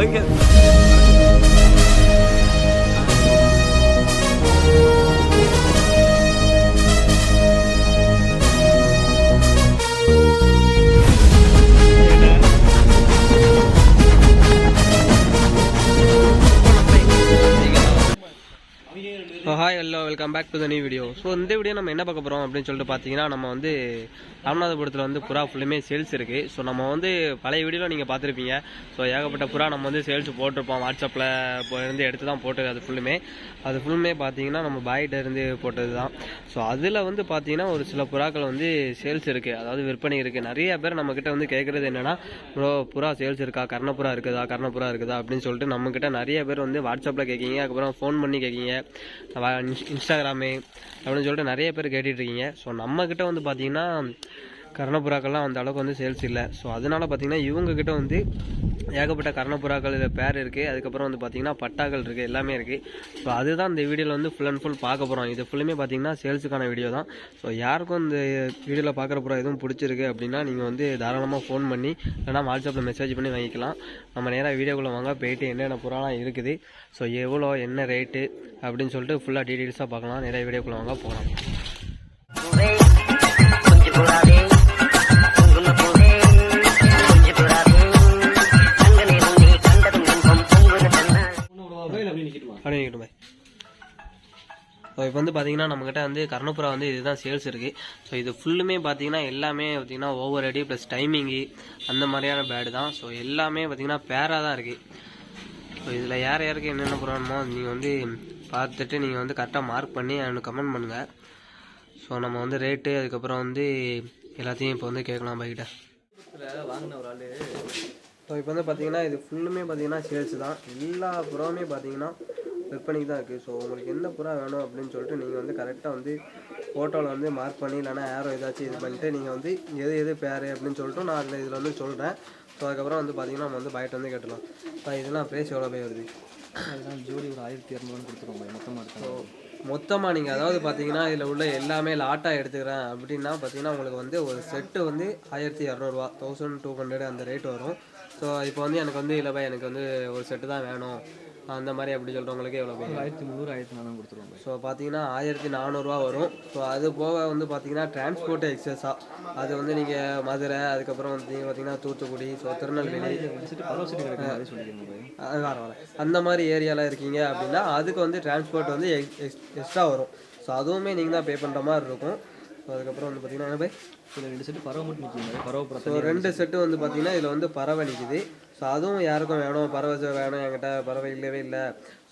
Okay so hi hello welcome back to the new video so இந்த video நம்ம என்ன பார்க்க போகிறோம் அப்படின்னு சொல்லிட்டு பார்த்தீங்கன்னா நம்ம வந்து ராமநாதபுரத்தில் வந்து புறா ஃபுல்லுமே சேல்ஸ் இருக்குது ஸோ நம்ம வந்து பழைய வீடியோவில் நீங்கள் பார்த்துருப்பீங்க. ஸோ ஏகப்பட்ட புறா நம்ம வந்து சேல்ஸ் போட்டிருப்போம். வாட்ஸ்அப்பில் இருந்து எடுத்து தான் போட்டது அது ஃபுல்லுமே அது ஃபுல்லுமே பார்த்தீங்கன்னா நம்ம பாய்கிட்ட இருந்து போட்டது தான். ஸோ அதில் வந்து பார்த்தீங்கன்னா ஒரு சில புறாக்கள் வந்து சேல்ஸ் இருக்குது அதாவது விற்பனை இருக்குது நிறைய பேர் நம்மக்கிட்ட வந்து கேட்குறது என்னென்னா ப்ரோ புறா சேல்ஸ் இருக்கா? கர்ணப்புறா இருக்குதா? கர்ணப்புறா இருக்குதா? அப்படின்னு சொல்லிட்டு நம்மக்கிட்ட நிறைய பேர் வந்து வாட்ஸ்அப்பில் கேட்கீங்க அதுக்கப்புறம் ஃபோன் பண்ணி கேட்கீங்க இன்ஸ்டாகிராமு அப்படின்னு சொல்லிட்டு நிறைய பேர் கேட்டுட்ருக்கீங்க. ஸோ நம்மக்கிட்ட வந்து பார்த்திங்கன்னா கர்ணப்புறாக்கள்லாம் அந்த அளவுக்கு வந்து சேல்ஸ் இல்லை. ஸோ அதனால் பார்த்தீங்கன்னா இவங்கக்கிட்ட வந்து ஏகப்பட்ட கர்ணப்புறாக்கள் இதில் பேர் இருக்குது அதுக்கப்புறம் வந்து பார்த்திங்கன்னா பட்டாக்கள் இருக்குது எல்லாமே இருக்குது ஸோ அதுதான் இந்த வீடியோவில் வந்து ஃபுல் அண்ட் ஃபுல் பார்க்க போகிறோம் இது ஃபுல்லுமே பார்த்தீங்கன்னா சேல்ஸுக்கான வீடியோ தான். ஸோ யாருக்கும் இந்த வீடியோவில் பார்க்குற புறா எதுவும் பிடிச்சிருக்கு அப்படின்னா நீங்கள் வந்து தாராளமாக ஃபோன் பண்ணி இல்லைனா வாட்ஸ்அப்பில் மெசேஜ் பண்ணி வாங்கிக்கலாம். நம்ம நேராக வீடியோக்குள்ளே வாங்க போயிட்டு என்னென்ன புறாலாம் இருக்குது. ஸோ எவ்வளோ என்ன ரேட்டு அப்படின்னு சொல்லிட்டு ஃபுல்லாக டீட்டெயில்ஸாக பார்க்கலாம். நிறைய வீடியோக்குள்ளே வாங்க போகலாம். இப்போ வந்து பார்த்தீங்கன்னா நம்மக்கிட்ட வந்து கர்ணப்புறா வந்து இதுதான் சேல்ஸ் இருக்குது ஸோ இது ஃபுல்லுமே பார்த்தீங்கன்னா எல்லாமே பார்த்தீங்கன்னா ஓவர் அடி ப்ளஸ் டைமிங்கு அந்த மாதிரியான பேடு தான். ஸோ எல்லாமே பார்த்தீங்கன்னா பேராக தான் இருக்குது ஸோ இதில் யார் யாருக்கு என்னென்ன ப்ராப்ளமோ நீங்கள் வந்து பார்த்துட்டு நீங்கள் வந்து கரெக்டாக மார்க் பண்ணி எனக்கு கமெண்ட் பண்ணுங்கள் ஸோ நம்ம வந்து ரேட்டு அதுக்கப்புறம் வந்து எல்லாத்தையும் இப்போ வந்து கேட்கலாம் பைக்கிட்ட ஸோ இப்போ வந்து பார்த்தீங்கன்னா இது ஃபுல்லுமே பார்த்தீங்கன்னா சேல்ஸ் தான். எல்லா புறமே பார்த்தீங்கன்னா விற்பனைக்கு தான் இருக்குது ஸோ உங்களுக்கு எந்த புறா வேணும் அப்படின்னு சொல்லிட்டு நீங்கள் வந்து கரெக்டாக வந்து ஃபோட்டோவில் வந்து மார்க் பண்ணி இல்லைனா யாரோ ஏதாச்சும் இது பண்ணிட்டு நீங்கள் வந்து எது எது பேர் அப்படின்னு சொல்லிட்டு நான் அதில் இதில் வந்து சொல்கிறேன் ஸோ அதுக்கப்புறம் வந்து பார்த்தீங்கன்னா நம்ம வந்து பைட்டு வந்து கேட்டலாம் இப்போ இதெல்லாம் ப்ரைஸ் எவ்வளோ போய் வருது? அதெல்லாம் ஜோடி ஒரு ஆயிரத்தி இரநூறுவா கொடுத்துருவோம் மொத்தமாக இருக்காங்க மொத்தமாக நீங்கள் அதாவது பார்த்தீங்கன்னா இதில் உள்ள எல்லாமே லாட்டாக எடுத்துக்கிறேன் அப்படின்னா பார்த்தீங்கன்னா உங்களுக்கு வந்து ஒரு செட்டு வந்து ஆயிரத்தி இரநூறுவா தௌசண்ட் டூ ஹண்ட்ரட் அந்த ரேட் வரும். ஸோ இப்போ வந்து எனக்கு வந்து இல்லை எனக்கு வந்து ஒரு செட்டு தான் வேணும். அந்த மாதிரி அப்படி சொல்கிறவங்களுக்கு எவ்வளோ போய் ஒரு ஆயிரத்தி முந்நூறு ஆயிரத்தி நானூறு கொடுத்துருவோம் ஸோ பார்த்தீங்கன்னா ஆயிரத்தி நானூறுரூவா வரும். ஸோ அது போக வந்து பார்த்தீங்கன்னா டிரான்ஸ்போர்ட் எக்ஸஸாக அது வந்து நீங்கள் மதுரை அதுக்கப்புறம் வந்து பார்த்தீங்கன்னா தூத்துக்குடி ஸோ திருநெல்வேலி. போய். அது வர வர அந்த மாதிரி ஏரியாவில் இருக்கீங்க அப்படின்னா அதுக்கு வந்து டிரான்ஸ்போர்ட் வந்து எக்ஸ்ட்ரா வரும். ஸோ அதுவுமே நீங்கள் தான் பே பண்ணுற மாதிரி இருக்கும். ஸோ அதுக்கப்புறம் வந்து பார்த்தீங்கன்னா என்ன பை இதில் ரெண்டு செட்டு பறவை மட்டும் நிற்கிங்க பறவை ஸோ ரெண்டு செட்டு வந்து பார்த்தீங்கன்னா இதில் வந்து பறவை நிற்கிது ஸோ அதுவும் யாருக்கும் வேணும் பறவை செ- வேணும் என்கிட்ட பறவை இல்லவே இல்லை.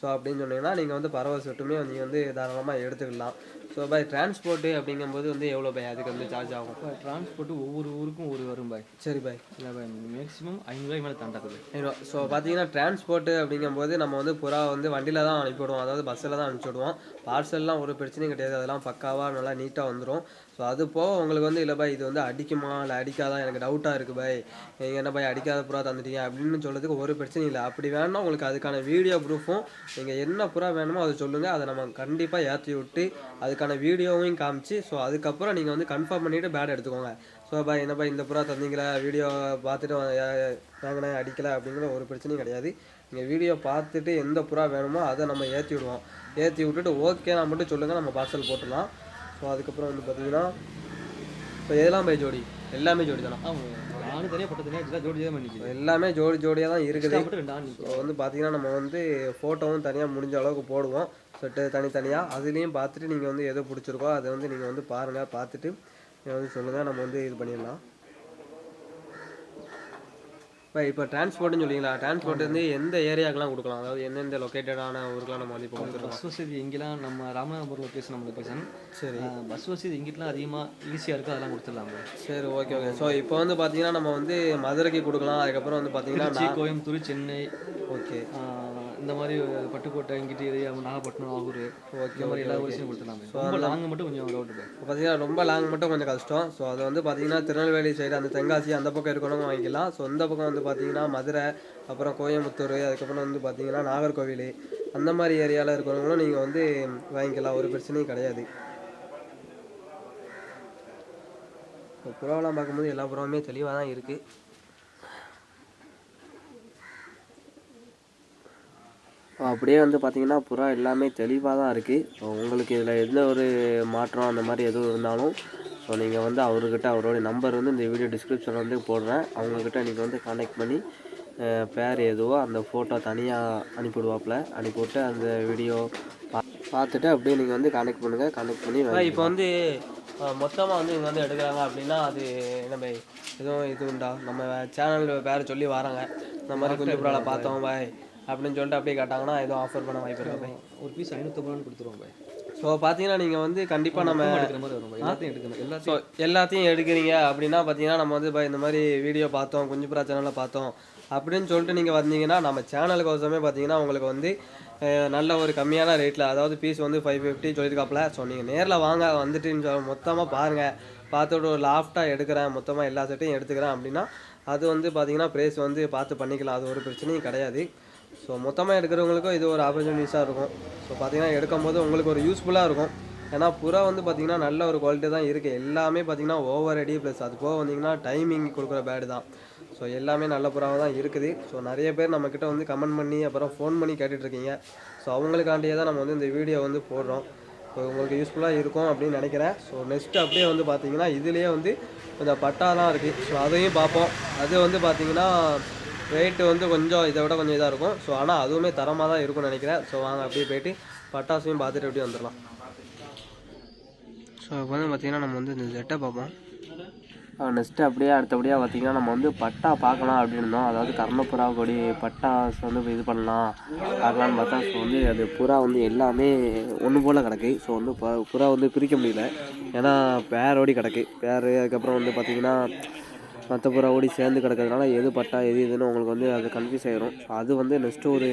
ஸோ அப்படின்னு சொன்னீங்கன்னா நீங்கள் வந்து பறவை செட்டுமே நீங்கள் வந்து தாராளமாக எடுத்துக்கலாம். ஸோ பை டிரான்ஸ்போர்ட்டு அப்படிங்கும்போது வந்து எவ்வளோ பை அதுக்கு வந்து சார்ஜ் ஆகும்? டிரான்ஸ்போர்ட்டு ஒவ்வொரு ஊருக்கும் ஒரு வரும் பாய் சரி பாய் இல்லை பாய் மேக்ஸிமம் ஐநூறுவாய்க்கு மேலே தாண்டாது ஐநூறுவா ஸோ பார்த்தீங்கன்னா டிரான்ஸ்போர்ட்டு அப்படிங்கும்போது நம்ம வந்து புறா வந்து வண்டியில் தான் அனுப்பிவிடுவோம். அதாவது பஸ்ஸில் தான் அனுப்பிச்சி பார்சல்லாம் ஒரு பிரச்சனையும் கிடையாது. அதெல்லாம் பக்காவாக நல்லா நீட்டாக வந்துடும் ஸோ அது போக உங்களுக்கு வந்து இல்லை பாய் இது வந்து அடிக்குமா? இல்லை அடிக்காதா? எனக்கு டவுட்டாக இருக்குது பாய். நீங்கள் என்ன பாய் அடிக்காத புறா தந்துட்டீங்க? அப்படின்னு சொல்கிறதுக்கு ஒரு பிரச்சனையும் இல்லை. அப்படி வேணும்னா உங்களுக்கு அதுக்கான வீடியோ ப்ரூஃபும் நீங்கள் என்ன புறா வேணுமோ அதை சொல்லுங்கள் அதை நம்ம கண்டிப்பாக ஏற்றி விட்டு அதுக்கான வீடியோவையும் காமிச்சு ஸோ அதுக்கப்புறம் நீங்கள் வந்து கன்ஃபார்ம் பண்ணிவிட்டு பேட் எடுத்துக்கோங்க. ஸோ பாய் என்ன பாய் இந்த புறா தந்தீங்களா? வீடியோ பார்த்துட்டு வாங்கினேன் அடிக்கலை அப்படிங்கிற ஒரு பிரச்சனையும் கிடையாது. நீங்கள் வீடியோ பார்த்துட்டு எந்த புறா வேணுமோ அதை நம்ம ஏற்றி விடுவோம். ஏற்றி விட்டுட்டு ஓகேனா மட்டும் சொல்லுங்கள் நம்ம பார்சல் போட்டுடலாம். ஸோ அதுக்கப்புறம் வந்து பார்த்தீங்கன்னா ஸோ எதெல்லாம் பை ஜோடி. எல்லாமே ஜோடி தானா? ஆமாம் நானும் தனியாக பட்ட தனியாக வச்சுட்டா ஜோடி தான் பண்ணிக்குது. எல்லாமே ஜோடி ஜோடியாக தான் இருக்குது. ஸோ வந்து பார்த்தீங்கன்னா நம்ம வந்து ஃபோட்டோவும் தனியாக முடிஞ்ச அளவுக்கு போடுவோம். செட்டு தனித்தனியாக அதுலேயும் பார்த்துட்டு நீங்கள் வந்து எது பிடிச்சிருக்கோ அதை வந்து நீங்கள் வந்து பாருங்கள் பார்த்துட்டு நீங்கள் வந்து சொல்லுங்கள் நம்ம வந்து இது பண்ணிடலாம். இப்போ இப்போ டிரான்ஸ்போர்ட்னு சொல்லிங்களா டிரான்ஸ்போர்ட் வந்து எந்த ஏரியாக்கெலாம் கொடுக்கலாம்? அதாவது எந்தெந்த லொக்கேட்டடான ஊருக்கெலாம் நம்ம வந்து இப்போ பஸ் வசதி எங்கெல்லாம் நம்ம ராமநாதபுரம் லொக்கேஷன் நம்ம லொக்கேஷன் சரி. பஸ் வசதி எங்கிட்டலாம் அதிகமாக ஈஸியாக இருக்கோ அதெல்லாம் கொடுத்துடலாம். சரி ஓகே ஓகே ஸோ இப்போ வந்து பார்த்தீங்கன்னா நம்ம வந்து மதுரைக்கு கொடுக்கலாம். அதுக்கப்புறம் வந்து பார்த்தீங்கன்னா கோயம்புத்தூர் சென்னை. ஓகே இந்த மாதிரி பட்டுக்கோட்டை இங்கிட்டு ஏரியா நாகப்பட்டினம் நாகூர் இந்த மாதிரி எல்லா ஊரையும் கொடுத்துடலாம். ரொம்ப லாங் மட்டும் கொஞ்சம் டவுட் இப்போ பார்த்தீங்கன்னா ரொம்ப லாங் மட்டும் கொஞ்சம் கஷ்டம். ஸோ அது வந்து பார்த்தீங்கன்னா திருநெல்வேலி சைடு அந்த தென்காசி அந்த பக்கம் இருக்கிறவங்க வாங்கிக்கலாம். ஸோ இந்த பக்கம் வந்து பார்த்தீங்கன்னா மதுரை அப்புறம் கோயம்புத்தூர் அதுக்கப்புறம் வந்து பார்த்தீங்கன்னா நாகர்கோவில் அந்த மாதிரி ஏரியாவில் இருக்கிறவங்களும் நீங்கள் வந்து வாங்கிக்கலாம். ஒரு பிரச்சனையும் கிடையாது. இப்போ புறாவெல்லாம் பார்க்கும்போது எல்லா புறாவுமே தெளிவாக தான் இருக்குது அப்படியே வந்து பார்த்தீங்கன்னா புறா எல்லாமே தெளிவாக தான் இருக்குது உங்களுக்கு இதில் எந்த ஒரு மாற்றம் அந்த மாதிரி எதுவும் இருந்தாலும் ஸோ நீங்கள் வந்து அவர்கிட்ட அவரோட நம்பர் வந்து இந்த வீடியோ டிஸ்கிரிப்ஷனில் வந்து போடுறேன். அவங்கக்கிட்ட நீங்கள் வந்து காண்டாக்ட் பண்ணி பேர் எதுவோ அந்த ஃபோட்டோ தனியாக அனுப்பிவிடுவாப்புல. அனுப்பிவிட்டு அந்த வீடியோ பா பார்த்துட்டு அப்படியே நீங்கள் வந்து காண்டாக்ட் பண்ணுங்கள் காண்டாக்ட் பண்ணி இப்போ வந்து மொத்தமாக வந்து இங்கே வந்து எடுக்கிறாங்க அப்படின்னா அது என்ன பை எதுவும் இது உண்டா? நம்ம சேனல் பேர் சொல்லி வராங்க. இந்த மாதிரி குஞ்சு புறால பார்த்தோம் பாய். அப்படின்னு சொல்லிட்டு அப்படியே கேட்டாங்கன்னா எதுவும் ஆஃபர் பண்ண வாய்ப்பு இருக்கா. பாய் ஒரு பீஸ் ஐநூற்றம்பது கொடுத்துருவோம் பாய். ஸோ பார்த்தீங்கன்னா நீங்கள் வந்து கண்டிப்பாக நம்ம எடுக்கிற மாதிரி வரும் எல்லாத்தையும் எடுக்கணும். எல்லாத்தையும் எல்லாத்தையும் எடுக்கிறீங்க அப்படின்னா பார்த்தீங்கன்னா நம்ம வந்து பாய் இந்த மாதிரி வீடியோ பார்த்தோம் குஞ்சு புறா சேனலில் பார்த்தோம் அப்படின்னு சொல்லிட்டு நீங்கள் வந்தீங்கன்னா நம்ம சேனலுக்கோசமே பார்த்தீங்கன்னா உங்களுக்கு வந்து நல்ல ஒரு கம்மியான ரேட்டில் அதாவது பீஸ் வந்து ஃபைவ் ஃபிஃப்டி சொல்லியிருக்காப்புல. ஸோ நீங்கள் நேரில் வாங்க வந்துட்டு மொத்தமாக பாருங்கள் பார்த்துட்டு ஒரு லாஃப்டாக எடுக்கிறேன் மொத்தமாக எல்லா செட்டையும் எடுத்துக்கிறேன் அப்படின்னா அது வந்து பார்த்தீங்கன்னா ப்ரைஸ் வந்து பார்த்து பண்ணிக்கலாம். அது ஒரு பிரச்சனையும் கிடையாது. ஸோ மொத்தமாக எடுக்கிறவங்களுக்கும் இது ஒரு ஆப்பர்ச்சுனிட்டிஸாக இருக்கும். ஸோ பார்த்தீங்கன்னா எடுக்கும்போது உங்களுக்கு ஒரு யூஸ்ஃபுல்லாக இருக்கும். ஏன்னா புறா வந்து பார்த்தீங்கன்னா நல்ல ஒரு குவாலிட்டி தான் இருக்குது எல்லாமே பார்த்தீங்கன்னா ஓவர் அடி ப்ளஸ் அது போக வந்தீங்கன்னா டைமிங் கொடுக்குற பேடு தான். ஸோ எல்லாமே நல்ல புறாவாக தான் இருக்குது. ஸோ நிறைய பேர் நம்மக்கிட்ட வந்து கமெண்ட் பண்ணி அப்புறம் ஃபோன் பண்ணி கேட்டுட்ருக்கீங்க. ஸோ அவங்களுக்காண்டியே தான் நம்ம வந்து இந்த வீடியோ வந்து போடுறோம். ஸோ உங்களுக்கு யூஸ்ஃபுல்லாக இருக்கும் அப்படின்னு நினைக்கிறேன். ஸோ நெக்ஸ்ட்டு அப்படியே வந்து பார்த்தீங்கன்னா இதுலேயே வந்து கொஞ்சம் பட்டாலாம் இருக்குது ஸோ அதையும் பார்ப்போம். அது வந்து பார்த்தீங்கன்னா ரேட்டு வந்து கொஞ்சம் இதை விட கொஞ்சம் இதாக இருக்கும். ஸோ ஆனால் அதுவுமே தரமாக தான் இருக்கும்னு நினைக்கிறேன். ஸோ வாங்க அப்படியே போயிட்டு பட்டாசையும் பார்த்துட்டு அப்படியே வந்துடலாம். ஸோ இப்போ வந்து பார்த்திங்கன்னா நம்ம வந்து இந்த செட்டை பார்ப்போம். நெக்ஸ்ட்டு அப்படியே அடுத்தபடியாக பார்த்திங்கன்னா நம்ம வந்து பட்டா பார்க்கலாம் அப்படின்னு இருந்தோம். அதாவது கர்ணப்புறா கொடி பட்டாஸ் வந்து இது பண்ணலாம் பார்க்கலான்னு பார்த்தா ஸோ வந்து அது புறா வந்து எல்லாமே ஒன்று போல் கிடக்கு. ஸோ வந்து ப- புறா வந்து பிரிக்க முடியல. ஏன்னா பேரோடி கிடக்கு. பேர் அதுக்கப்புறம் வந்து பார்த்திங்கன்னா மற்ற புறா ஓடி சேர்ந்து கிடக்கிறதுனால எது பட்டா எது இதுன்னு உங்களுக்கு வந்து அது கன்ஃபியூஸ் ஆகிரும் ஸோ அது வந்து நெக்ஸ்ட்டு ஒரு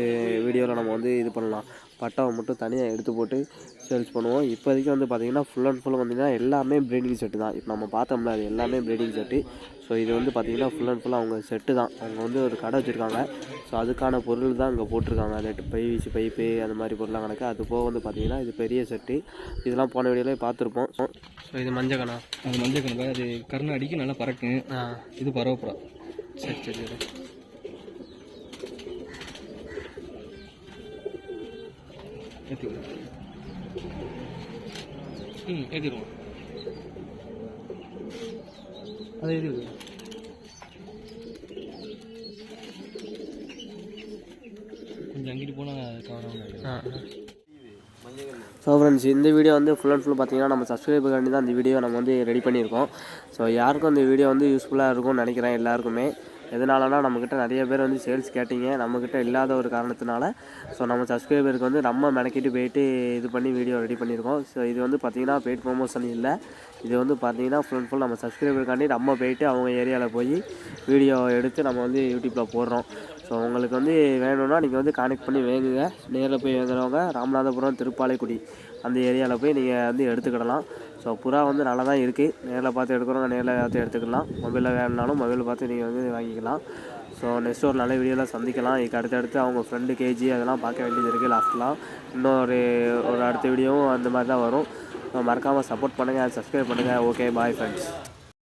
வீடியோவில் நம்ம வந்து இது பண்ணலாம். பட்டாவை மட்டும் தனியாக எடுத்து போட்டு சேல்ஸ் பண்ணுவோம். இப்போதைக்கு வந்து பார்த்திங்கன்னா ஃபுல் அண்ட் ஃபுல் வந்தீங்கன்னா எல்லாமே ப்ரீடிங் செட்டு தான். இப்போ நம்ம பார்த்தோம்ல அது எல்லாமே ப்ரீடிங் செட்டு ஸோ இது வந்து பார்த்திங்கன்னா ஃபுல் அண்ட் ஃபுல் அவங்க செட்டு தான். அவங்க வந்து ஒரு கடை வச்சுருக்காங்க. ஸோ அதுக்கான பொருள் தான் இங்கே போட்டிருக்காங்க. அது பைவீசி பைப்பு அந்த மாதிரி பொருள்லாம் கணக்கு. அது போக வந்து பார்த்திங்கன்னா இது பெரிய செட்டு இதெல்லாம் போன வீடியோலேயே பார்த்துருப்போம் ஸோ இது மஞ்சள் கணா அது மஞ்சள் கணக்கு அது கருணை அடிக்க நல்லா பறக்கும் இது பரவப்புறா சரி சரி சரி. ஏற்றிக்கலாம் ம் ஏற்றிடுவோம் அது ஏற்றிருக்கு கொஞ்சம் அங்கிட்டு போனால் கவனம் ஸோ ஃப்ரெண்ட்ஸ் இந்த வீடியோ வந்து ஃபுல் அண்ட் ஃபுல் பார்த்தீங்கன்னா நம்ம சப்ஸ்கிரைபர்காண்டி தான் இந்த வீடியோ நம்ம வந்து ரெடி பண்ணியிருக்கோம். ஸோ யாருக்கும் இந்த வீடியோ வந்து யூஸ்ஃபுல்லாக இருக்கும்னு நினைக்கிறேன் எல்லாருக்குமே. எதனாலனா நம்மக்கிட்ட நிறைய பேர் வந்து சேல்ஸ் கேட்டீங்க. நம்மக்கிட்ட இல்லாத ஒரு காரணத்தினால ஸோ நம்ம சப்ஸ்கிரைபருக்கு வந்து நம்ம மெனக்கிட்டு போயிட்டு இது பண்ணி வீடியோ ரெடி பண்ணியிருக்கோம். ஸோ இது வந்து பார்த்தீங்கன்னா பெய்ட் ப்ரொமோஷன் இல்லை. இது வந்து பார்த்தீங்கன்னா ஃபுல் அண்ட் ஃபுல் நம்ம சப்ஸ்கிரைபருக்காண்டி நம்ம போயிட்டு அவங்க ஏரியாவில் போய் வீடியோ எடுத்து நம்ம வந்து யூடியூப்பில் போடுறோம். ஸோ உங்களுக்கு வந்து வேணும்னா நீங்கள் வந்து கானெக்ட் பண்ணி வேங்குங்க. நேரில் போய் வேங்குறவங்க ராமநாதபுரம் திருப்பாலைக்குடி. அந்த ஏரியாவில் போய் நீங்கள் வந்து எடுத்துக்கிடலாம். ஸோ புறா வந்து நல்லா தான் இருக்குது நேரில் பார்த்து எடுக்கிறோம் நேரில் பார்த்து எடுத்துக்கலாம். மொபைலில் வேணுனாலும் மொபைலில் பார்த்து நீங்கள் வந்து வாங்கிக்கலாம். ஸோ நெக்ஸ்ட் ஒரு நல்ல வீடியோவில் சந்திக்கலாம். இதுக்கு அடுத்தடுத்து அவங்க ஃப்ரெண்டு கேஜி அதெல்லாம் பார்க்க வேண்டியது இருக்குது லாஸ்ட்லாம் இன்னொரு ஒரு அடுத்த வீடியோவும் அந்த மாதிரி தான் வரும் மறக்காமல் சப்போர்ட் பண்ணுங்கள் சப்ஸ்கிரைப் பண்ணுங்கள் ஓகே பாய் ஃப்ரெண்ட்ஸ்